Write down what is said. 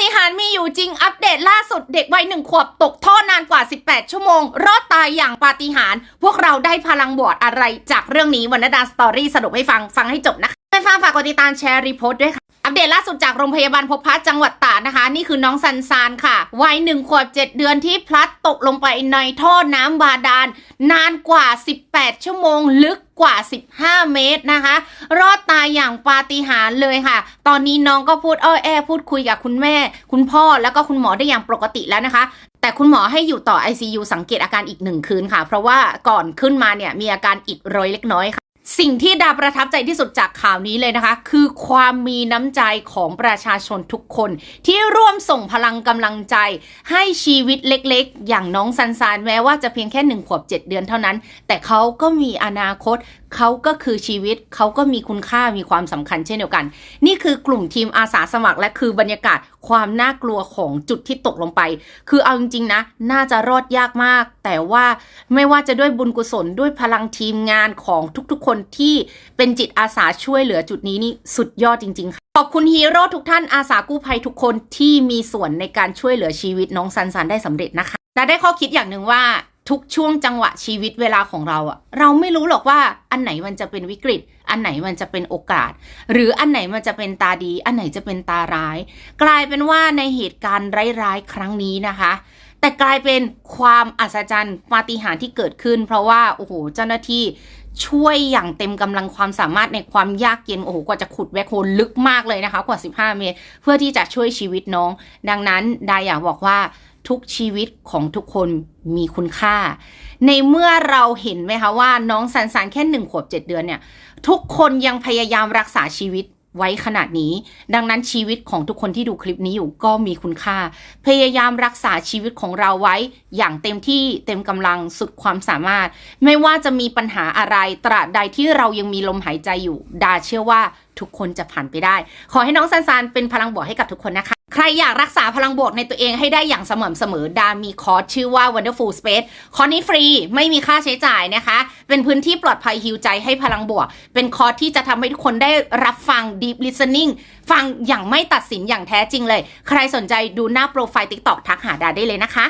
ฏิหารย์มีอยู่จริงอัปเดตล่าสุดเด็กวัยหนึ่งขวบตกท่อนานกว่า 18 ชั่วโมง รอดตายอย่างปาฏิหาริย์พวกเราได้พลังบวกอะไรจากเรื่องนี้วันนดาสตอรี่สรุปให้ฟังฟังให้จบนะคะไปฟังฝากกดติดตามแชร์รีโพสต์ด้วยค่ะ อัปเดตล่าสุดจากโรงพยาบาลพบพระจังหวัดตรานะคะ นี่คือน้องซันซานค่ะ วัยหนึ่งขวบ7เดือนที่พลัดตกลงไปในท่อน้ำบาดาล นานกว่า 18 ชั่วโมงลึกกว่า 15 เมตรนะคะ รอดตายอย่างปาฏิหาริย์เลยค่ะ ตอนนี้น้องก็พูดอ้อแอพูดคุยกับคุณแม่ คุณพ่อแล้วก็คุณหมอได้อย่างปกติแล้วนะคะ แต่คุณหมอให้อยู่ต่อ ICU สังเกตอาการอีกหนึ่งคืนค่ะ เพราะว่าก่อนขึ้นมาเนี่ยมีอาการอิดโรยเล็กน้อยค่ะ สิ่งที่ดาประทับใจที่สุดจากข่าวนี้เลยนะคะ คือความมีน้ำใจของประชาชนทุกคน ที่ร่วมส่งพลังกำลังใจ ให้ชีวิตเล็กๆ อย่างน้องซันซานแม้ว่าจะเพียงแค่หนึ่งขวบเจ็ดเดือนเท่านั้น แต่เขาก็มีอนาคต เขาก็คือชีวิต เขาก็มีคุณค่ามีความสำคัญเช่นเดียวกัน นี่คือกลุ่มทีมอาสาสมัครและคือบรรยากาศความน่ากลัวของจุดที่ตกลงไป คือเอาจริงๆนะ น่าจะรอดยากมากแต่ว่าไม่ว่าจะด้วยบุญกุศลด้วยพลังทีมงานของทุกๆ คนที่เป็นจิตอาสาช่วยเหลือจุดนี้นี่สุดยอดจริงๆค่ะขอบคุณฮีโร่ทุกท่านอาสากู้ภัยทุกคนที่มีส่วนในการช่วยเหลือชีวิตน้องซันซันได้สำเร็จนะคะแต่ได้ข้อคิดอย่างหนึ่งว่าทุกช่วงจังหวะชีวิตเวลาของเราอะเราไม่รู้หรอกว่าอันไหนมันจะเป็นวิกฤต อันไหนมันจะเป็นโอกาส หรืออันไหนมันจะเป็นตาดี อันไหนจะเป็นตาร้าย กลายเป็นว่าในเหตุการณ์ร้ายๆครั้งนี้นะคะ แต่กลายเป็นความอัศจรรย์ปาฏิหาริย์ที่เกิดขึ้น เพราะว่าโอ้โหเจ้าหน้าที่ช่วยอย่างเต็มกำลังความสามารถในความยากเย็นโอ้โหกว่าจะขุดแวคโฮลลึกมากเลยนะคะ กว่า 15 เมตร เพื่อที่จะช่วยชีวิตน้อง ดังนั้นดาอยากบอกว่าทุกชีวิตของทุกคนมีคุณค่า ในเมื่อเราเห็นไหมคะว่าน้องสันสันแค่หนึ่งขวบเจ็ดเดือนเนี่ย ทุกคนยังพยายามรักษาชีวิต ไว้ขนาดนี้ ดังนั้นชีวิตของทุกคนที่ดูคลิปนี้อยู่ก็มีคุณค่า พยายามรักษาชีวิตของเราไว้อย่างเต็มที่เต็มกำลังสุดความสามารถ ไม่ว่าจะมีปัญหาอะไรตราบใดที่เรายังมีลมหายใจอยู่ ดาเชื่อว่า ทุกคนจะผ่านไปได้ ขอให้น้องซันซานเป็นพลังบวกให้กับทุกคนนะคะ ใครอยากรักษาพลังบวกในตัวเองให้ได้อย่างสม่ำเสมอดามีคอร์สชื่อว่า Wonderful Space คอร์สนี้ฟรีไม่มีค่าใช้จ่ายนะคะ เป็นพื้นที่ปลอดภัยฮิวใจให้พลังบวก เป็นคอร์สที่จะทำให้ทุกคนได้รับฟัง deep listening ฟังอย่างไม่ตัดสินอย่างแท้จริงเลย ใครสนใจดูหน้าโปรไฟล์ TikTok ทักหาดาได้เลยนะคะ